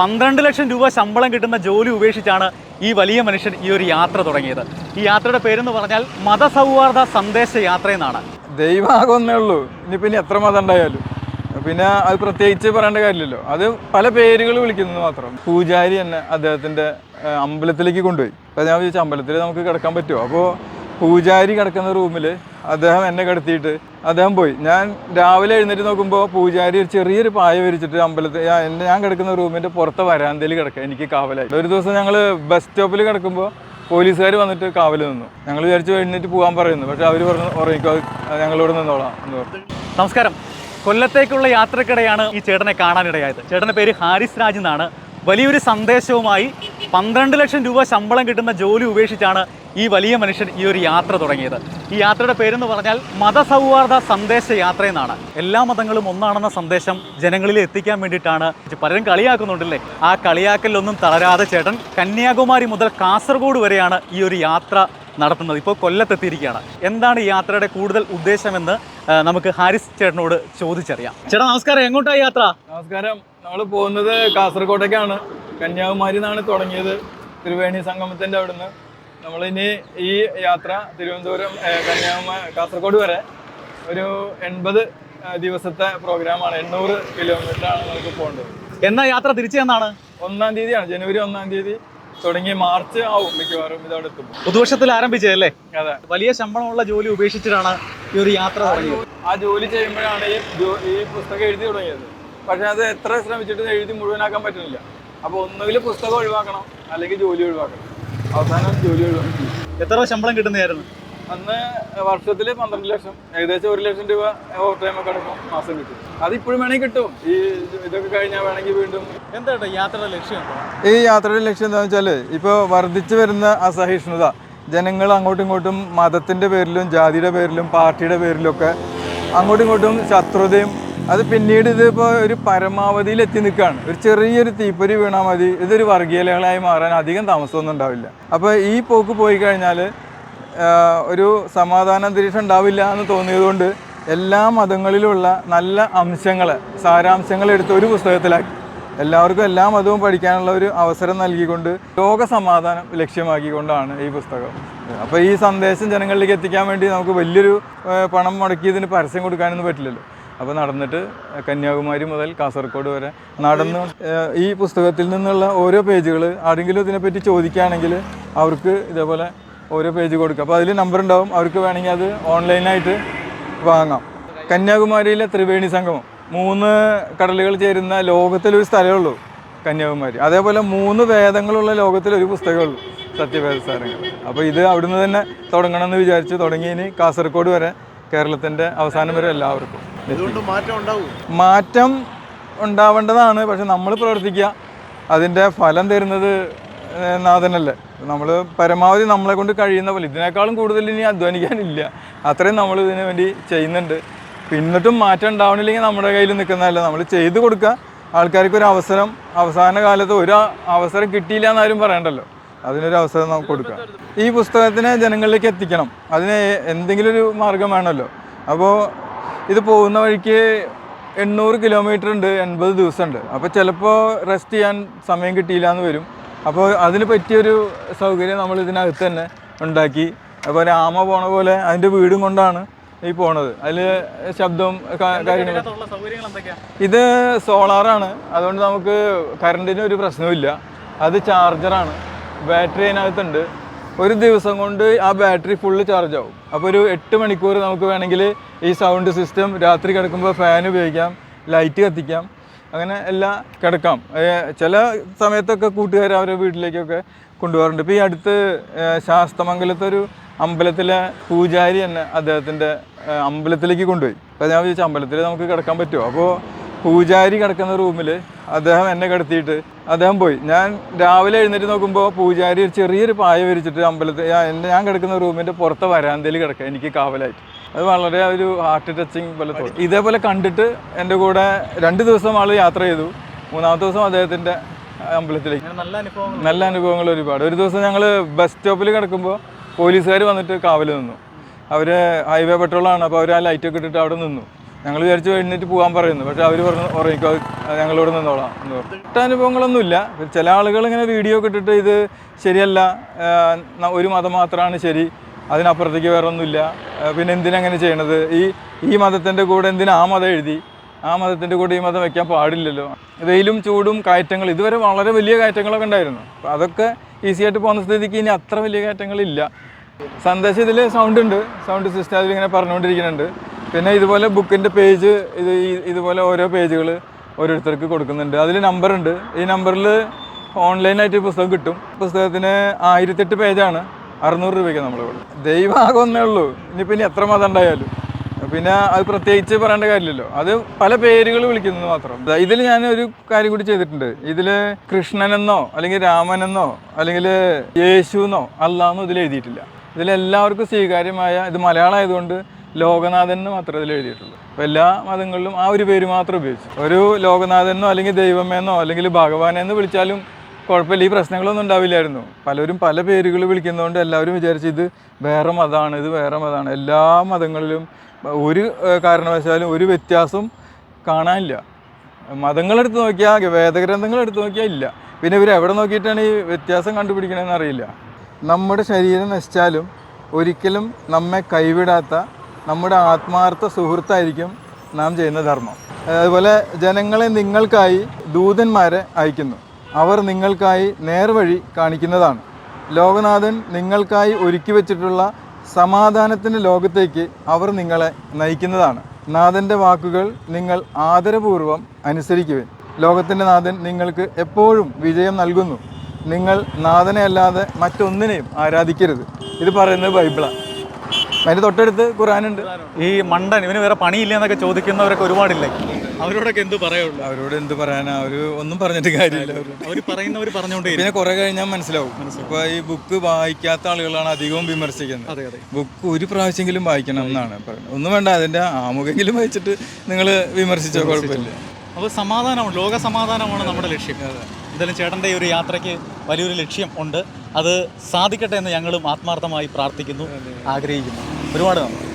പന്ത്രണ്ട് ലക്ഷം രൂപ ശമ്പളം കിട്ടുന്ന ജോലി ഉപേക്ഷിച്ചാണ് ഈ വലിയ മനുഷ്യൻ ഈ ഒരു യാത്ര തുടങ്ങിയത്. ഈ യാത്രയുടെ പേരെന്ന് പറഞ്ഞാൽ മതസൗഹാർദ്ദ സന്ദേശ യാത്ര എന്നാണ്. ദൈവമാകുന്നേ ഉള്ളൂ. ഇനി പിന്നെ എത്ര മതം ഉണ്ടായാലും. പിന്നെ അത് പ്രത്യേകിച്ച് പറയേണ്ട കാര്യമില്ലല്ലോ. അത് പല പേരുകൾ വിളിക്കുന്നത് മാത്രം. പൂജാരി തന്നെ അദ്ദേഹത്തിന്റെ അമ്പലത്തിലേക്ക് കൊണ്ടുപോയി. അപ്പോൾ ഞാൻ വിചാരിച്ചു അമ്പലത്തിൽ നമുക്ക് കിടക്കാൻ പറ്റുമോ? അപ്പോൾ പൂജാരി കിടക്കുന്ന റൂമിൽ അദ്ദേഹം എന്നെ കിടത്തിയിട്ട് അദ്ദേഹം പോയി. ഞാൻ രാവിലെ എഴുന്നേറ്റ് നോക്കുമ്പോൾ പൂജാരി ഒരു ചെറിയൊരു പായ വിരിച്ചിട്ട് അമ്പലത്തിൽ ഞാൻ- കിടക്കുന്ന റൂമിന്റെ പുറത്തെ വരാന്തയിൽ കിടക്കുക. എനിക്ക് കാവലായി. ഒരു ദിവസം ഞങ്ങൾ ബസ് സ്റ്റോപ്പിൽ കിടക്കുമ്പോൾ പോലീസുകാർ വന്നിട്ട് കാവൽ നിന്നു. ഞങ്ങൾ വിചാരിച്ചു എഴുന്നേറ്റ് പോകാൻ പറയുന്നു. പക്ഷേ അവർ പറഞ്ഞു ഉറങ്ങിക്കോ ഞങ്ങളോട് നിന്നോളാം എന്ന് പറഞ്ഞു. നമസ്കാരം. കൊല്ലത്തേക്കുള്ള യാത്രക്കിടെയാണ് ഈ ചേട്ടനെ കാണാനിടയായത്. ചേട്ടന്റെ പേര് ഹാരിസ് രാജ് എന്നാണ്. വലിയൊരു സന്ദേശവുമായി പന്ത്രണ്ട് ലക്ഷം രൂപ ശമ്പളം കിട്ടുന്ന ജോലി ഉപേക്ഷിച്ചാണ് ഈ വലിയ മനുഷ്യൻ ഈ ഒരു യാത്ര തുടങ്ങിയത്. ഈ യാത്രയുടെ പേരെന്ന് പറഞ്ഞാൽ മതസൗഹാർദ്ദ സന്ദേശ യാത്ര എന്നാണ്. എല്ലാ മതങ്ങളും ഒന്നാണെന്ന സന്ദേശം ജനങ്ങളിൽ എത്തിക്കാൻ വേണ്ടിയിട്ടാണ് പലരും കളിയാക്കുന്നുണ്ടല്ലേ? ആ കളിയാക്കലൊന്നും തളരാതെ ചേട്ടൻ കന്യാകുമാരി മുതൽ കാസർഗോഡ് വരെയാണ് ഈ ഒരു യാത്ര നടത്തുന്നത്. ഇപ്പോൾ കൊല്ലത്തെത്തിയിരിക്കുകയാണ്. എന്താണ് ഈ യാത്രയുടെ കൂടുതൽ ഉദ്ദേശമെന്ന് നമുക്ക് ഹാരിസ് ചേട്ടനോട് ചോദിച്ചറിയാം. ചേട്ടാ നമസ്കാരം. എങ്ങോട്ടാണ് യാത്ര? നമസ്കാരം. നമ്മൾ പോകുന്നത് കാസർഗോട്ടേക്കാണ്. കന്യാകുമാരി നിന്നാണ് തുടങ്ങിയത് ത്രിവേണി സംഗമത്തിന്റെ അവിടുന്ന്. നമ്മളിനി ഈ യാത്ര തിരുവനന്തപുരം കന്യാകുമാരി കാസർഗോഡ് വരെ ഒരു എൺപത് ദിവസത്തെ പ്രോഗ്രാമാണ്. എണ്ണൂറ് കിലോമീറ്റർ ആണ് നമുക്ക് പോകേണ്ടത്. എന്നാ യാത്ര തിരിച്ചു എന്നാണ്? ഒന്നാം തീയതിയാണ്. ജനുവരി ഒന്നാം തീയതി തുടങ്ങി മാർച്ച് ആവും മിക്കവാറും ഇതവിടെ എത്തും പുതുവർഷത്തിൽ ആരംഭിച്ചതല്ലേ അതെ. വലിയ ശമ്പളമുള്ള ജോലി ഉപേക്ഷിച്ചിട്ടാണ് ഈ ഒരു യാത്ര തുടങ്ങിയത്. ആ ജോലി ചെയ്യുമ്പോഴാണ് ഈ ഈ പുസ്തകം എഴുതി തുടങ്ങിയത്. പക്ഷെ അത് എത്ര ശ്രമിച്ചിട്ട് എഴുതി മുഴുവനാക്കാൻ പറ്റുന്നില്ല. അപ്പോൾ ഒന്നുകിൽ പുസ്തകം ഒഴിവാക്കണം അല്ലെങ്കിൽ ജോലി ഒഴിവാക്കണം. അവസാനം ജോലി ഒഴിവാക്കണം. എത്ര ശമ്പളം കിട്ടുന്നതായിരുന്നു? അന്ന് വർഷത്തിൽ പന്ത്രണ്ട് ലക്ഷം ഏകദേശം ഒരു ലക്ഷം രൂപ ഓവർ ടൈം ഒക്കെ അടക്കം മാസം കിട്ടും. അതിപ്പോഴും വേണമെങ്കിൽ കിട്ടും. ഈ ഇതൊക്കെ കഴിഞ്ഞാൽ വേണമെങ്കിൽ വീണ്ടും. എന്താ യാത്രയുടെ ലക്ഷ്യം ഈ യാത്രയുടെ ലക്ഷ്യം എന്താണെന്ന് വെച്ചാൽ ഇപ്പോൾ വർദ്ധിച്ചു വരുന്ന അസഹിഷ്ണുത ജനങ്ങൾ അങ്ങോട്ടും ഇങ്ങോട്ടും മതത്തിന്റെ പേരിലും ജാതിയുടെ പേരിലും പാർട്ടിയുടെ പേരിലൊക്കെ അങ്ങോട്ടും ഇങ്ങോട്ടും ശത്രുതയും അത് പിന്നീട് ഇതിപ്പോൾ ഒരു പരമാവധിയിൽ എത്തി നിൽക്കുകയാണ്. ഒരു ചെറിയൊരു തീപ്പൊരി വീണാൽ മതി. ഇതൊരു വർഗീയലകളായി മാറാൻ അധികം താമസമൊന്നും ഉണ്ടാവില്ല. അപ്പോൾ ഈ പോക്ക് പോയി കഴിഞ്ഞാൽ ഒരു സമാധാന അന്തരീക്ഷം ഉണ്ടാവില്ല എന്ന് തോന്നിയതുകൊണ്ട് എല്ലാ മതങ്ങളിലുള്ള നല്ല അംശങ്ങൾ സാരാംശങ്ങൾ എടുത്ത് ഒരു പുസ്തകത്തിലാക്കി. എല്ലാവർക്കും എല്ലാ മതവും പഠിക്കാനുള്ള ഒരു അവസരം നൽകിക്കൊണ്ട് ലോക സമാധാനം ലക്ഷ്യമാക്കിക്കൊണ്ടാണ് ഈ പുസ്തകം. അപ്പോൾ ഈ സന്ദേശം ജനങ്ങളിലേക്ക് എത്തിക്കാൻ വേണ്ടി നമുക്ക് വലിയൊരു പണം മുടക്കിയതിന് പരസ്യം കൊടുക്കാനൊന്നും പറ്റില്ലല്ലോ. അപ്പോൾ നടന്നിട്ട് കന്യാകുമാരി മുതൽ കാസർഗോഡ് വരെ നടന്ന് ഈ പുസ്തകത്തിൽ നിന്നുള്ള ഓരോ പേജുകൾ ആരെങ്കിലും ഇതിനെപ്പറ്റി ചോദിക്കുകയാണെങ്കിൽ അവർക്ക് ഇതേപോലെ ഓരോ പേജ് കൊടുക്കുക അപ്പോൾ അതിൽ നമ്പർ ഉണ്ടാവും. അവർക്ക് വേണമെങ്കിൽ അത് ഓൺലൈനായിട്ട് വാങ്ങാം. കന്യാകുമാരിയിലെ ത്രിവേണി സംഗമം. മൂന്ന് കടലുകൾ ചേരുന്ന ലോകത്തിലൊരു സ്ഥലമേ ഉള്ളൂ കന്യാകുമാരി. അതേപോലെ മൂന്ന് വേദങ്ങളുള്ള ലോകത്തിൽ ഒരു പുസ്തകമേ ഉള്ളൂ സത്യവേദ സാരങ്ങൾ അപ്പോൾ ഇത് അവിടുന്ന് തന്നെ തുടങ്ങണമെന്ന് വിചാരിച്ച് തുടങ്ങി ഇനി കാസർഗോഡ് വരെ കേരളത്തിന്റെ അവസാനം വരെ എല്ലാവർക്കും. മാറ്റം ഉണ്ടാവേണ്ടതാണ് പക്ഷെ നമ്മൾ പ്രവർത്തിക്കുക. അതിന്റെ ഫലം തരുന്നത് നാഥനല്ലേ. നമ്മൾ പരമാവധി നമ്മളെ കൊണ്ട് കഴിയുന്ന പോലെ. ഇതിനേക്കാളും കൂടുതൽ ഇനി അധ്വാനിക്കാനില്ല. അത്രയും നമ്മൾ ഇതിനു വേണ്ടി ചെയ്യുന്നുണ്ട്. പിന്നിട്ടും മാറ്റം ഉണ്ടാവണില്ലെങ്കിൽ നമ്മുടെ കയ്യിൽ നിൽക്കുന്നതല്ല. നമ്മൾ ചെയ്തു കൊടുക്കുക. ആൾക്കാർക്ക് ഒരു അവസരം അവസാന കാലത്ത് ഒരു അവസരം കിട്ടിയില്ല എന്നാരും പറയണ്ടല്ലോ. അതിനൊരു അവസരം നമുക്ക് കൊടുക്കാം. ഈ പുസ്തകത്തിനെ ജനങ്ങളിലേക്ക് എത്തിക്കണം. അതിന് എന്തെങ്കിലും ഒരു മാർഗം വേണമല്ലോ. അപ്പോൾ ഇത് പോകുന്ന വഴിക്ക് എണ്ണൂറ് കിലോമീറ്റർ ഉണ്ട് എൺപത് ദിവസമുണ്ട്. അപ്പോൾ ചിലപ്പോൾ റെസ്റ്റ് ചെയ്യാൻ സമയം കിട്ടിയില്ല എന്ന് വരും. അപ്പോൾ അതിന് പറ്റിയൊരു സൗകര്യം നമ്മൾ ഇതിനകത്ത് തന്നെ ഉണ്ടാക്കി. അപ്പോൾ രാമ ആമ പോണ പോലെ അതിന്റെ വീടും കൊണ്ടാണ് ഈ പോണത്. അതിൽ ശബ്ദവും കാര്യങ്ങളും. ഇത് സോളാറാണ് അതുകൊണ്ട് നമുക്ക് കറണ്ടിന് ഒരു പ്രശ്നവുമില്ല. അത് ചാർജറാണ് ബാറ്ററി അതിനകത്തുണ്ട്. ഒരു ദിവസം കൊണ്ട് ആ ബാറ്ററി ഫുള്ള് ചാർജ് ആവും. അപ്പോൾ ഒരു എട്ട് മണിക്കൂർ നമുക്ക് വേണമെങ്കിൽ ഈ സൗണ്ട് സിസ്റ്റം രാത്രി കിടക്കുമ്പോൾ ഫാൻ ഉപയോഗിക്കാം ലൈറ്റ് കത്തിക്കാം അങ്ങനെ എല്ലാം കിടക്കാം. ചില സമയത്തൊക്കെ കൂട്ടുകാർ അവരെ വീട്ടിലേക്കൊക്കെ കൊണ്ടുപോകാറുണ്ട്. ഇപ്പോൾ ഈ അടുത്ത് ശാസ്തമംഗലത്തെ ശാസ്തമംഗലത്തൊരു അമ്പലത്തിലെ പൂജാരി തന്നെ അദ്ദേഹത്തിന്റെ അമ്പലത്തിലേക്ക് കൊണ്ടുപോയി. അപ്പോൾ ഞാൻ വിചാരിച്ചു അമ്പലത്തിൽ നമുക്ക് കിടക്കാൻ പറ്റുമോ? അപ്പോൾ പൂജാരി കിടക്കുന്ന റൂമിൽ അദ്ദേഹം എന്നെ കിടത്തിയിട്ട് അദ്ദേഹം പോയി. ഞാൻ രാവിലെ എഴുന്നേറ്റ് നോക്കുമ്പോൾ പൂജാരി ഒരു ചെറിയൊരു പായ വിരിച്ചിട്ട് അമ്പലത്തിൽ എന്റെ ഞാൻ കിടക്കുന്ന റൂമിന്റെ പുറത്തെ വരാന്തയിൽ കിടക്കുക എനിക്ക് കാവലായിട്ട്. അത് വളരെ ഒരു ഹാർട്ട് ടച്ചിങ് പോലെ തോന്നി. ഇതേപോലെ കണ്ടിട്ട് എന്റെ കൂടെ രണ്ട് ദിവസം ആൾ യാത്ര ചെയ്തു. മൂന്നാമത്തെ ദിവസം അദ്ദേഹത്തിന്റെ അമ്പലത്തിലേക്ക്. നല്ല അനുഭവങ്ങൾ ഒരുപാട്. ഒരു ദിവസം ഞങ്ങൾ ബസ് സ്റ്റോപ്പിൽ കിടക്കുമ്പോൾ പോലീസുകാർ വന്നിട്ട് കാവൽ നിന്നു. അവർ ഹൈവേ പെട്രോളാണ് അപ്പോൾ അവർ ആ ലൈറ്റൊക്കെ ഇട്ടിട്ട് അവിടെ നിന്നു. ഞങ്ങൾ വിചാരിച്ചു എഴുന്നേറ്റ് പോകാൻ പറയുന്നു. പക്ഷെ അവർ പറഞ്ഞു ഉറങ്ങിക്കോ ഞങ്ങളിവിടെ നിന്നോളാം. എന്ന് പറഞ്ഞു. ഇഷ്ടാനുഭവങ്ങളൊന്നുമില്ല ചില ആളുകൾ ഇങ്ങനെ വീഡിയോ ഒക്കെ ഇത് ശരിയല്ല ഒരു മതം മാത്രമാണ് ശരി അതിനപ്പുറത്തേക്ക് വേറെ ഒന്നുമില്ല പിന്നെ എന്തിനങ്ങനെ ചെയ്യണത്? ഈ ഈ മതത്തിന്റെ കൂടെ എന്തിനാ ആ മതം എഴുതി? ആ മതത്തിന്റെ കൂടെ ഈ മതം വയ്ക്കാൻ പാടില്ലല്ലോ. വെയിലും ചൂടും കയറ്റങ്ങൾ ഇതുവരെ വളരെ വലിയ കയറ്റങ്ങളൊക്കെ ഉണ്ടായിരുന്നു. അപ്പോൾ അതൊക്കെ ഈസി ആയിട്ട് പോകുന്ന സ്ഥിതിക്ക് ഇനി അത്ര വലിയ കയറ്റങ്ങളില്ല. സന്ദേശം ഇതിൽ സൗണ്ട് ഉണ്ട്. സൗണ്ട് സിസ്റ്റം അതിലിങ്ങനെ പറഞ്ഞുകൊണ്ടിരിക്കുന്നുണ്ട്. പിന്നെ ഇതുപോലെ ബുക്കിന്റെ പേജ് ഇത് ഇതുപോലെ ഓരോ പേജുകൾ ഓരോരുത്തർക്ക് കൊടുക്കുന്നുണ്ട്. അതിൽ നമ്പർ ഉണ്ട്. ഈ നമ്പറിൽ ഓൺലൈനായിട്ട് പുസ്തകം കിട്ടും. പുസ്തകത്തിന് ആയിരത്തെട്ട് പേജാണ്. അറുന്നൂറ് രൂപയ്ക്ക് നമ്മൾ ദൈവമാകെ ഒന്നേ ഉള്ളൂ. ഇനിയിപ്പോൾ ഇനി എത്ര മതം ഉണ്ടായാലും. പിന്നെ അത് പ്രത്യേകിച്ച് പറയേണ്ട കാര്യമില്ലല്ലോ. അത് പല പേരുകൾ വിളിക്കുന്നത് മാത്രം. ഇതിൽ ഞാൻ ഒരു കാര്യം കൂടി ചെയ്തിട്ടുണ്ട്. ഇതിൽ കൃഷ്ണനെന്നോ അല്ലെങ്കിൽ രാമനെന്നോ അല്ലെങ്കിൽ യേശുവെന്നോ അല്ലാന്നോ ഇതിൽ എഴുതിയിട്ടില്ല. ഇതിലെല്ലാവർക്കും സ്വീകാര്യമായ ഇത് മലയാളം ആയതുകൊണ്ട് ലോകനാഥൻ എന്ന് മാത്രമേ ഇതിൽ എഴുതിയിട്ടുള്ളൂ. അപ്പോൾ എല്ലാ മതങ്ങളിലും ആ ഒരു പേര് മാത്രം ഉപയോഗിച്ചു. ഒരു ലോകനാഥനെന്നോ അല്ലെങ്കിൽ ദൈവമേന്നോ അല്ലെങ്കിൽ ഭഗവാനെന്ന് വിളിച്ചാലും കുഴപ്പമില്ല. ഈ പ്രശ്നങ്ങളൊന്നും ഉണ്ടാവില്ലായിരുന്നു. പലരും പല പേരുകൾ വിളിക്കുന്നതുകൊണ്ട് എല്ലാവരും വിചാരിച്ചു ഇത് വേറെ മതമാണ് ഇത് വേറെ മതമാണ്. എല്ലാ മതങ്ങളിലും ഒരു കാരണവശാലും ഒരു വ്യത്യാസം കാണാനില്ല. മതങ്ങളെടുത്ത് നോക്കിയാൽ വേദഗ്രന്ഥങ്ങളെടുത്ത് നോക്കിയാൽ ഇല്ല. പിന്നെ ഇവർ എവിടെ നോക്കിയിട്ടാണ് ഈ വ്യത്യാസം കണ്ടുപിടിക്കണമെന്ന് അറിയില്ല. നമ്മുടെ ശരീരം നശിച്ചാലും ഒരിക്കലും നമ്മെ കൈവിടാത്ത നമ്മുടെ ആത്മാർത്ഥ സുഹൃത്തായിരിക്കും നാം ചെയ്യുന്ന ധർമ്മം. അതുപോലെ ജനങ്ങളെ നിങ്ങൾക്കായി ദൂതന്മാരെ അയക്കുന്നു. അവർ നിങ്ങൾക്കായി നേർവഴി കാണിക്കുന്നതാണ്. ലോകനാഥൻ നിങ്ങൾക്കായി ഒരുക്കി വച്ചിട്ടുള്ള സമാധാനത്തിന്റെ ലോകത്തേക്ക് അവർ നിങ്ങളെ നയിക്കുന്നതാണ്. നാഥന്റെ വാക്കുകൾ നിങ്ങൾ ആദരപൂർവം അനുസരിക്കുവിൻ. ലോകത്തിന്റെ നാഥൻ നിങ്ങൾക്ക് എപ്പോഴും വിജയം നൽകുന്നു. നിങ്ങൾ നാഥനെ അല്ലാതെ മറ്റൊന്നിനെയും ആരാധിക്കരുത്. ഇത് പറയുന്നത് ബൈബിളാണ്. അതിന്റെ തൊട്ടടുത്ത് ഖുറാനുണ്ട് ഈ മണ്ടൻ ഇവന് വേറെ പണിയില്ല എന്നൊക്കെ ചോദിക്കുന്നവരൊക്കെ ഒരുപാടില്ലേ? അവരോടൊക്കെ എന്ത് പറയുള്ളൂ? അവരോട് എന്ത് പറയാനാ? അവർ ഒന്നും പറഞ്ഞിട്ട് കാര്യമില്ല. അവർ പറയുന്നവർ പറഞ്ഞുകൊണ്ടേ പിന്നെ കുറെ കഴിഞ്ഞാൽ മനസ്സിലാവും. ഇപ്പൊ ഈ ബുക്ക് വായിക്കാത്ത ആളുകളാണ് അധികവും വിമർശിക്കുന്നത്. ബുക്ക് ഒരു പ്രാവശ്യമെങ്കിലും വായിക്കണം എന്നാണ് പറയുന്നത്. ഒന്നും വേണ്ട അതിന്റെ ആമുഖെങ്കിലും വായിച്ചിട്ട് നിങ്ങൾ വിമർശിച്ചോ കുഴപ്പമില്ല. അപ്പോൾ സമാധാനമാണ് ലോക സമാധാനമാണ് നമ്മുടെ ലക്ഷ്യം. എന്തായാലും ചേട്ടന്റെ ഈ ഒരു യാത്രയ്ക്ക് വലിയൊരു ലക്ഷ്യം ഉണ്ട്. അത് സാധിക്കട്ടെ എന്ന് ഞങ്ങളും ആത്മാർത്ഥമായി പ്രാർത്ഥിക്കുന്നു ആഗ്രഹിക്കുന്നു. ഒരുപാട് നന്ദി.